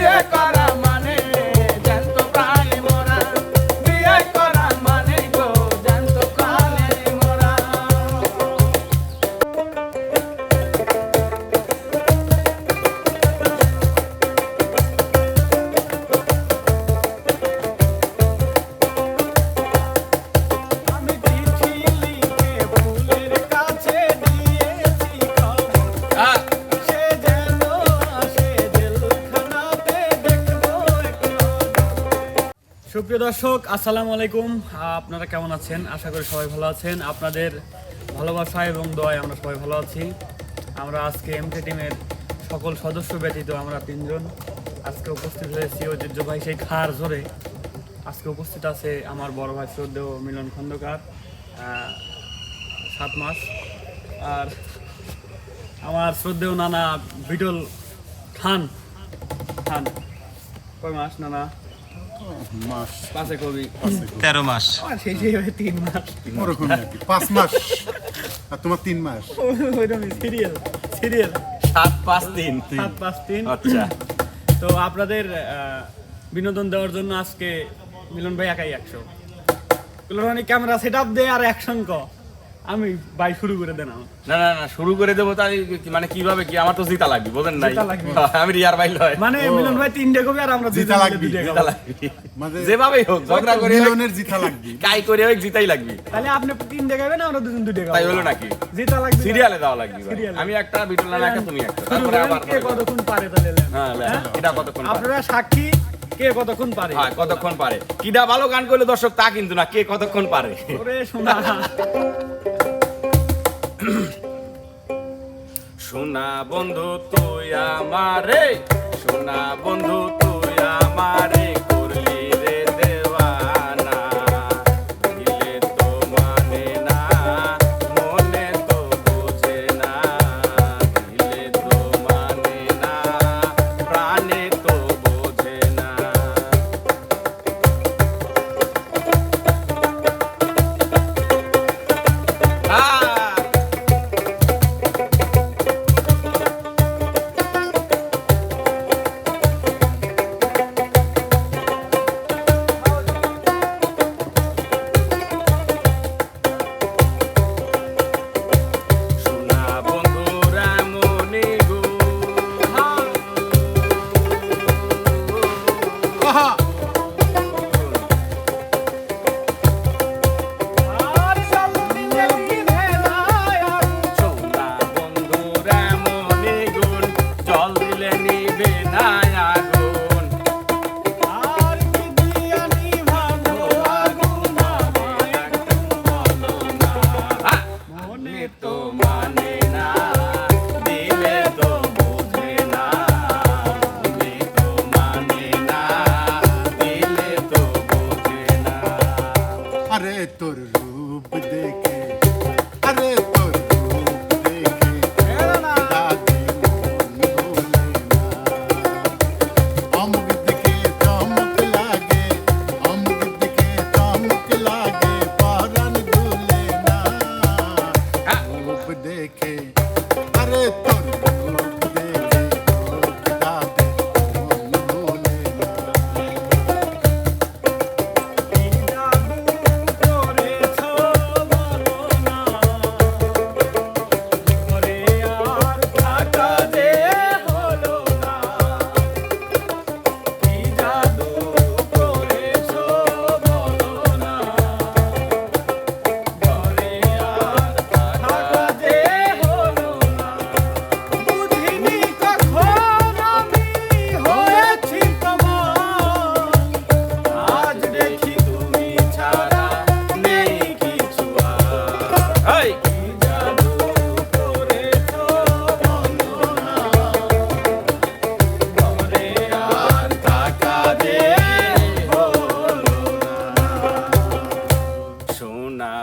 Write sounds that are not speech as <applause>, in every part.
বিয়ে করা সুপ্রিয় দর্শক, আসসালামু আলাইকুম। আপনারা কেমন আছেন? আশা করি সবাই ভালো আছেন। আপনাদের ভালোবাসা এবং দয় আমরা সবাই ভালো আছি। আমরা আজকে এমকে টিমের সকল সদস্য ব্যতীত আমরা তিনজন। আজকে উপস্থিত হয়েছি ঐতিহ্যবাহী সেই খার ধরে আজকে উপস্থিত আছে আমার বড় ভাই শ্রদ্ধেয় মিলন খন্দকার সাত মাস। আর আমার শ্রদ্ধেয় নানা বিটল খান। খান, কয় মাস নানা? মাস। পাঁচে কবি। তেরো মাস। তিন মাস। ওরকম আর কি পাঁচ মাস। আর তোমার তিন মাস। ওইরকমই সিরিয়াল সিরিয়াল সাত পাঁচ তিন। সাত পাঁচ তিন। আচ্ছা। তো আপনাদের আহ, বিনোদন দেওয়ার জন্য আজকে মিলন ভাই একাই একশো। ক্যামেরা সেট আপ দেয় আর অ্যাকশন ক আমি বাই শুরু করে দেন না না না শুরু করে দেবো তাই মানে কীভাবে কি? আমার তো জিতা লাগবে বোঝেন নাই। আমি রিয়ার হয়। মানে মিলন ভাই তিনটে কবি আর আমরা জিতা দুজন লাগবে, জিতা লাগবে। মানে যেভাবেই হোক ঝগড়া করে মিলনের জিতা লাগবে। কাই করে হোক জিতাই লাগবে। তাহলে আপনি তিনটে খাবেন আমরা দুজন দুইটা খাব তাই হলো নাকি? জিতা লাগবে সিরিয়ালে দেওয়া লাগবে ভাই। আমি একটা বিটল না একটা তুমি একটা। তারপরে আবার কে কতক্ষণ পারে তাহলে? হ্যাঁ এটা কতক্ষণ আপনারা সাক্ষী কে কতক্ষণ পারে? হ্যাঁ কতক্ষণ পারে? কিডা ভালো গান করলে দর্শক তা কিন্তু না কে কতক্ষণ পারে? ওরে শোনা সোনা বন্ধু তুই আমারে শোনা বন্ধু তুই আমারে।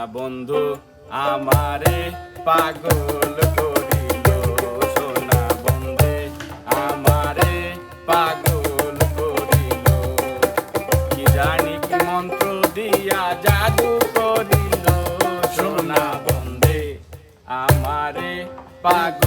বন্ধু, আমারে পাগল করিল। সোনা বন্ধে, আমারে পাগল করিল। কি জানি কি মন্ত্র দিয়া জাদু করিল। সোনা আমারে পাগল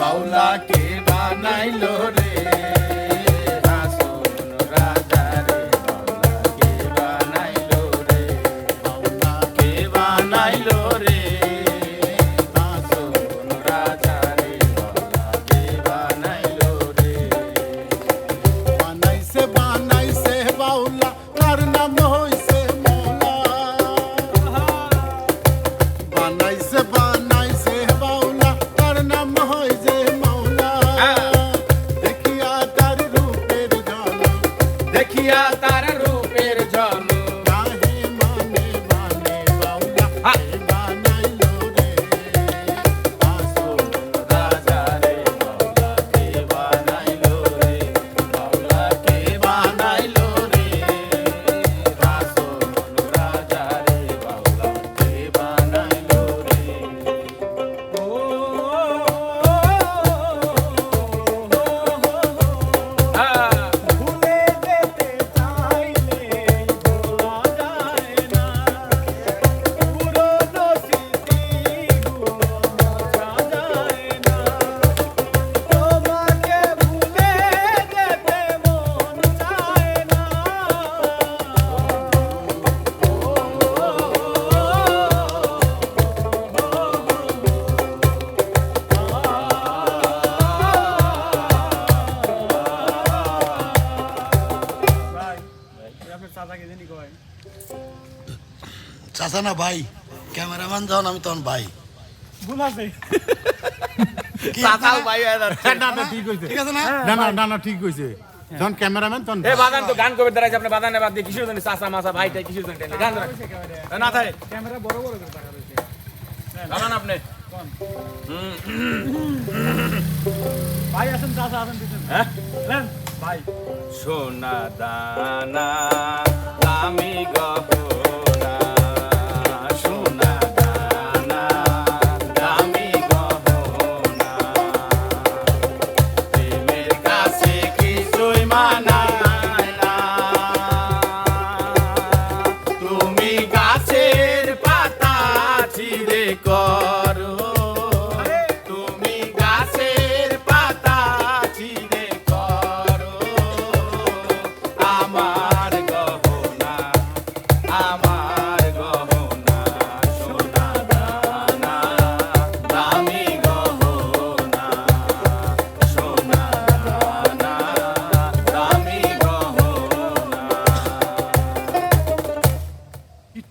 বাউলাকে বানাইলো রে। দেখিয়া তাই কথা ভাই। ক্যামেরাম্যান যখন আমি তখন ভাই। ঠিক। হইছে। যখন ক্যামেরাম্যান তখন বাদান তো গান কবির দাঁড়াইছে আপনি বাদানে বাদ দিয়ে জানি চাচা মাসা ভাই টাই কিশোর জানি না থাকে। ক্যামেরা বড় বড় করে ভাই চাচা হ্যাঁ? দানা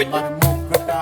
আমার মুখটা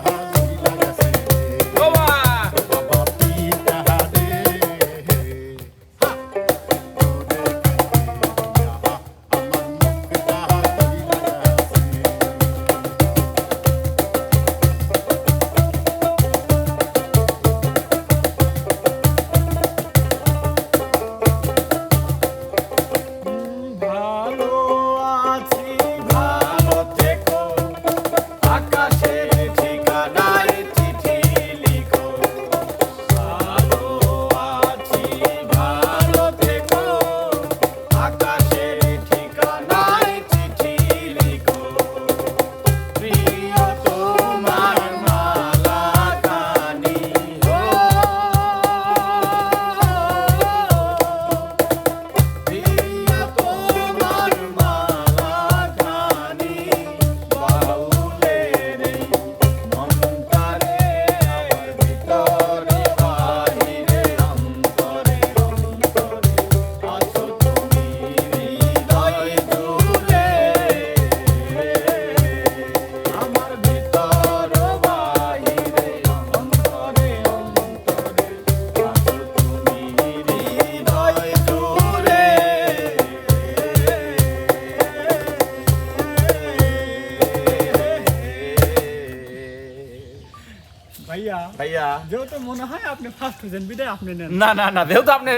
যেহেতু মনে হয় আপনি ফার্স্ট হয়েছেন বিদায় আপনি নেন। না না না যেহেতু আপনি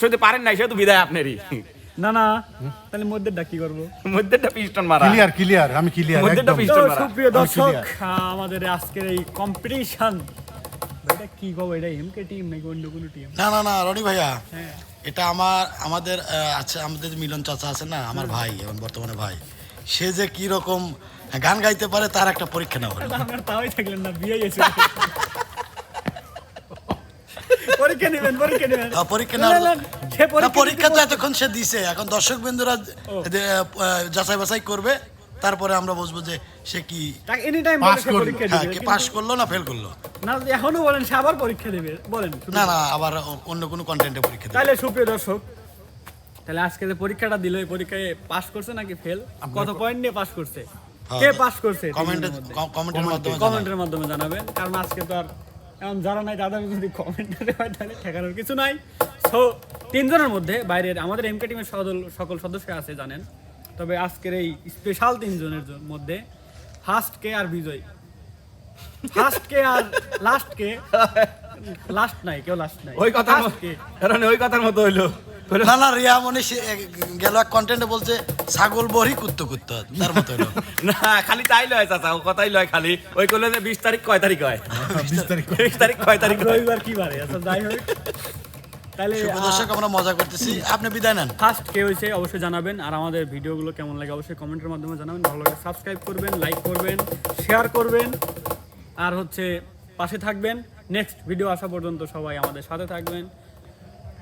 হইতে পারেন নাই সেহেতু বিদায় আপনারই। না না তাহলে মধ্যেটা কি করব? মধ্যেটা পিস্টন মারা। ক্লিয়ার ক্লিয়ার আমি ক্লিয়ার মধ্যেটা পিস্টন মারা। সুপ্রিয় দর্শক আমাদের আজকের এই কম্পিটিশন এটা কি কব এটা এমকে টিম নাকি অন্য কোনো টিম না না না রনি ভাইয়া হ্যাঁ। এটা আমার আমাদের আছে আমাদের যে মিলন চাচা আছে না আমার ভাই এবং বর্তমানে ভাই সে যে কি রকম গান গাইতে পারে তার একটা পরীক্ষা নেওয়া হলো। আপনার তাওই থাকলেন না বিয়ে গেছে <laughs> পরীক্ষা নেবেন পরীক্ষা নেবেন। পরীক্ষা না, পরীক্ষা পরীক্ষা তো এতক্ষণ সে দিছে। এখন দর্শক বিন্দুরা যাচাই বাছাই করবে তারপরে আমরা বুঝব যে সে কি এনি টাইম। পরীক্ষা হ্যাঁ পাস করল না ফেল করল? না এখনও বলেন সে আবার পরীক্ষা দেবে বলেন। না না আবার অন্য কোনো কন্টেন্টে পরীক্ষা দেবে। তাহলে সুপ্রিয় দর্শক তাহলে আজকে যে পরীক্ষাটা দিল এই পরীক্ষায় পাস করছে নাকি ফেল কত পয়েন্ট নিয়ে পাস করছে? কে পাস করছে? কমেন্টে তিনজনের কমেন্টের মাধ্যমে। কমেন্টের মাধ্যমে জানাবেন কারণ আজকে তো আর এমন যারা নাই তাদের যদি কমেন্টে হয় তাহলে ঠেকানোর কিছু নাই। সো তিনজনের মধ্যে বাইরের আমাদের এমকে টিমের সকল সকল সদস্য আছে জানেন। তবে আজকের এই স্পেশাল তিনজনের মধ্যে ফার্স্ট কে আর বিজয়। ফার্স্ট কে আর লাস্ট কে লাস্ট নাই কেউ লাস্ট নাই। ওই কথা ওই কথার মতো হইল, না না রিয়া মনে গেল এক কন্টেন্টে বলছে ছাগল বড়ি কুত্তো কুত্তো তার মতো <laughs> না খালি তাই লয় চাচা ও কথাই লয় খালি। ওই করলে যে বিশ তারিখ কয় তারিখ হয়? বিশ তারিখ বিশ তারিখ কয় তারিখ রবিবার কি বারে? আচ্ছা যাই হোক। তাহলে দর্শক আমরা মজা করতেছি। আপনি বিদায় নেন। ফার্স্ট কে হয়েছে অবশ্যই জানাবেন। আর আমাদের ভিডিওগুলো কেমন লাগে অবশ্যই কমেন্টের মাধ্যমে জানাবেন। ভালো লাগে সাবস্ক্রাইব করবেন লাইক করবেন শেয়ার করবেন। আর হচ্ছে পাশে থাকবেন। নেক্সট ভিডিও আসা পর্যন্ত সবাই আমাদের সাথে থাকবেন।